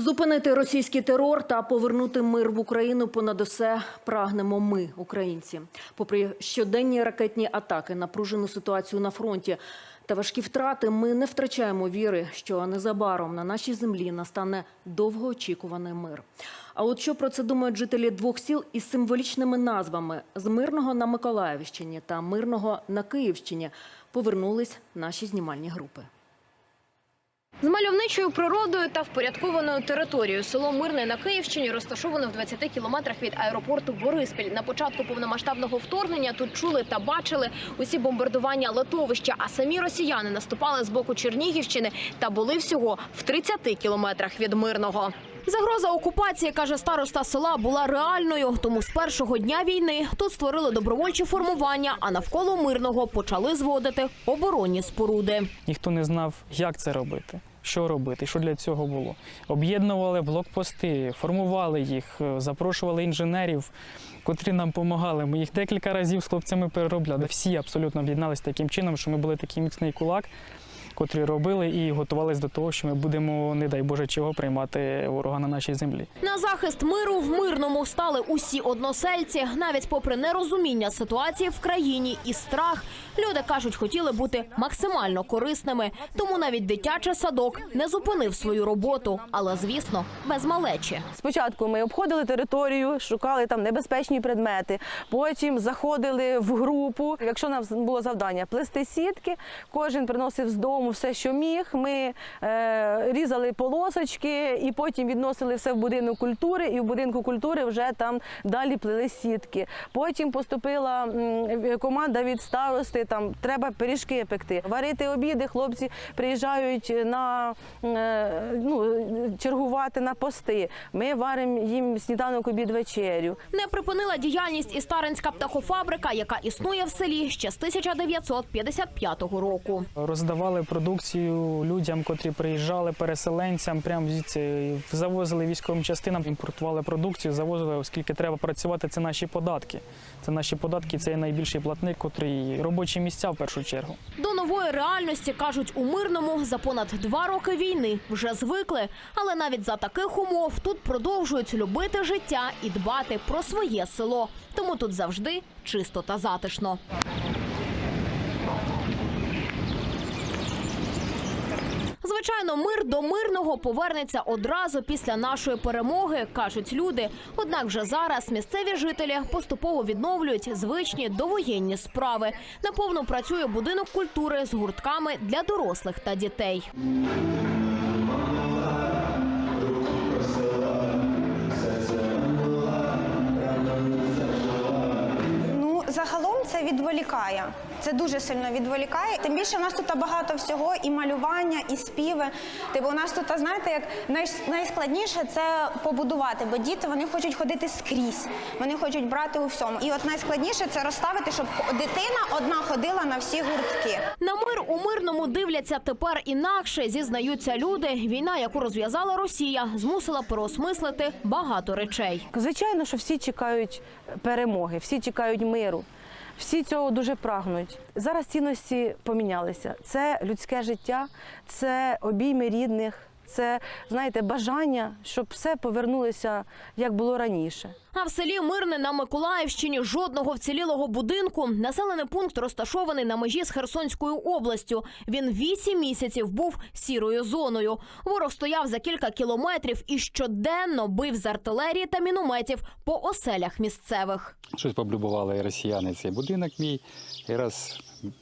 Зупинити російський терор та повернути мир в Україну понад усе прагнемо ми, українці. Попри щоденні ракетні атаки, напружену ситуацію на фронті та важкі втрати, ми не втрачаємо віри, що незабаром на нашій землі настане довгоочікуваний мир. А от що про це думають жителі двох сіл із символічними назвами з мирного на Миколаївщині та мирного на Київщині повернулись наші знімальні групи. З мальовничою природою та впорядкованою територією село Мирне на Київщині розташоване в 20 кілометрах від аеропорту Бориспіль. На початку повномасштабного вторгнення тут чули та бачили усі бомбардування литовища. А самі росіяни наступали з боку Чернігівщини та були всього в 30 кілометрах від мирного. Загроза окупації, каже староста села, була реальною. Тому з першого дня війни тут створили добровольчі формування, а навколо мирного почали зводити оборонні споруди. Ніхто не знав, як це робити, що робити, що для цього було. Об'єднували блокпости, формували їх, е, запрошували інженерів, котрі нам допомагали. Ми їх декілька разів з хлопцями переробляли. Всі абсолютно об'єдналися таким чином, що ми були такий міцний кулак, котрі робили і готувалися до того, що ми будемо, не дай Боже, чого приймати ворога на нашій землі. На захист миру в мирному стали усі односельці, навіть попри нерозуміння ситуації в країні і страх. Люди кажуть, хотіли бути максимально корисними. Тому навіть дитячий садок не зупинив свою роботу, але звісно, без малечі. Спочатку ми обходили територію, шукали там небезпечні предмети. Потім заходили в групу. Якщо нам було завдання плести сітки, кожен приносив з дому все, що міг. Ми е, різали полосочки і потім відносили все в будинок культури. І в будинку культури вже там далі плели сітки. Потім поступила м, команда від старости. Там треба пиріжки пекти, варити обіди. Хлопці приїжджають на е, ну, чергувати на пости. Ми варимо їм сніданок, обід, вечерю. Не припинила діяльність і старинська птахофабрика, яка існує в селі ще з 1955 року. Роздавали продукцію людям, котрі приїжджали, переселенцям, прямо звідси завозили військовим частинам, імпортували продукцію, завозили, оскільки треба працювати. Це наші податки. Це наші податки, це найбільший платник, котрий робочі місця в першу чергу. До нової реальності кажуть у мирному за понад два роки війни вже звикли, але навіть за таких умов тут продовжують любити життя і дбати про своє село. Тому тут завжди чисто та затишно. Звичайно, мир до мирного повернеться одразу після нашої перемоги, кажуть люди. Однак вже зараз місцеві жителі поступово відновлюють звичні довоєнні справи. Наповно працює будинок культури з гуртками для дорослих та дітей. Це відволікає. Це дуже сильно відволікає. Тим більше в нас тут багато всього, і малювання, і співи. Типу, у нас тут, знаєте, як най- найскладніше це побудувати, бо діти вони хочуть ходити скрізь, вони хочуть брати у всьому. І от найскладніше це розставити, щоб дитина одна ходила на всі гуртки. На мир у мирному дивляться тепер інакше. Зізнаються люди. Війна, яку розв'язала Росія, змусила переосмислити багато речей. Звичайно, що всі чекають перемоги, всі чекають миру. Всі цього дуже прагнуть. Зараз цінності помінялися. Це людське життя, це обійми рідних, це знаєте, бажання, щоб все повернулося як було раніше. А в селі Мирне на Миколаївщині жодного вцілілого будинку. Населений пункт розташований на межі з Херсонською областю. Він вісім місяців був сірою зоною. Ворог стояв за кілька кілометрів і щоденно бив з артилерії та мінометів по оселях місцевих. Щось поблюбували росіяни цей будинок мій, і раз,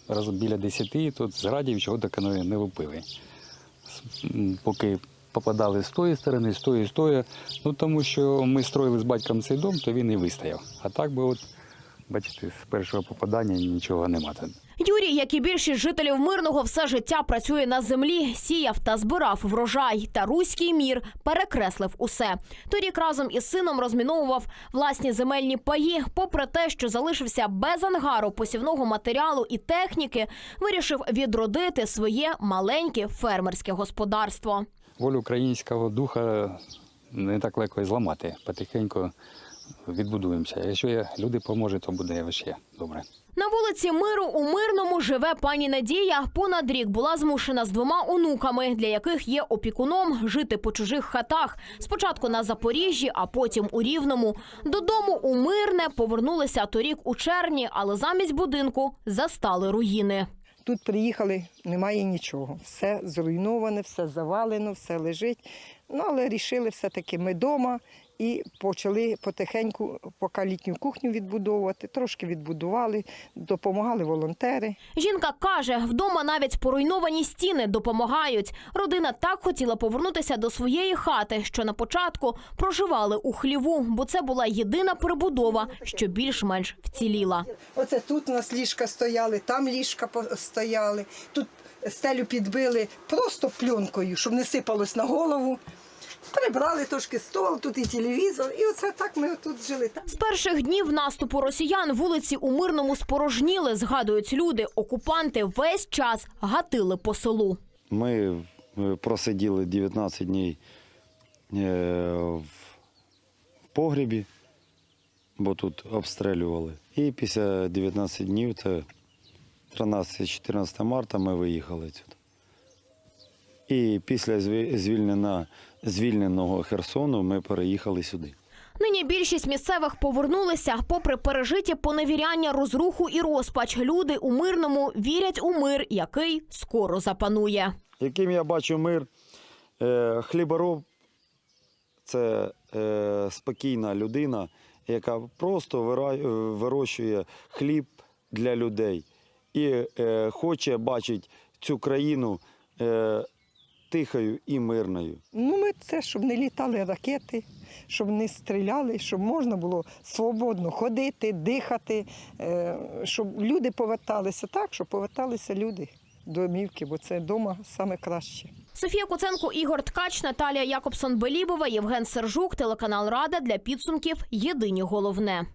раз біля десяти тут з градів чого не не лупили. Поки попадали з тої сторони, з тої, з тої. Ну тому що ми строїли з батьком цей дом, то він і вистояв. А так би, от, бачите, з першого попадання нічого нема. Юрій, як і більшість жителів мирного, все життя працює на землі, сіяв та збирав врожай. Та руський мір перекреслив усе. Торік разом із сином розміновував власні земельні паї. Попри те, що залишився без ангару посівного матеріалу і техніки, вирішив відродити своє маленьке фермерське господарство. Волю українського духа не так легко зламати. Потихеньку відбудуємося. Якщо є- люди поможуть, то буде ще добре. На вулиці Миру у Мирному живе пані Надія. Понад рік була змушена з двома онуками, для яких є опікуном, жити по чужих хатах. Спочатку на Запоріжжі, а потім у Рівному. Додому у Мирне повернулися торік у червні, але замість будинку застали руїни. Тут приїхали, немає нічого. Все зруйноване, все завалено, все лежить. Ну, але рішили все-таки ми вдома і почали потихеньку, поки літню кухню відбудовувати, трошки відбудували, допомагали волонтери. Жінка каже, вдома навіть поруйновані стіни допомагають. Родина так хотіла повернутися до своєї хати, що на початку проживали у хліву, бо це була єдина перебудова, що більш-менш вціліла. Оце тут у нас ліжка стояли, там ліжка стояли, тут стелю підбили просто пленкою, щоб не сипалось на голову. Прибрали трошки стол, тут і телевізор, і оце так ми тут жили. З перших днів наступу росіян вулиці у Мирному спорожніли, згадують люди. Окупанти весь час гатили по селу. Ми е, просиділи 19 днів е, в погрібі, бо тут обстрілювали. І після 19 днів, це 13-14 марта, ми виїхали сюди. І після зві- звільнена, звільненого Херсону ми переїхали сюди. Нині більшість місцевих повернулися. Попри пережиті поневіряння, розруху і розпач, люди у Мирному вірять у мир, який скоро запанує. Яким я бачу мир, е, хлібороб це е, спокійна людина, яка просто е, вирощує хліб для людей і хоче бачити цю країну тихою і мирною. Ну, ми це, щоб не літали ракети, щоб не стріляли, щоб можна було свободно ходити, дихати, е, щоб люди поверталися так, щоб поверталися люди домівки, бо це вдома саме краще. Софія Куценко, Ігор Ткач, Наталія Якобсон-Белібова, Євген Сержук, телеканал Рада для підсумків. Єдині головне.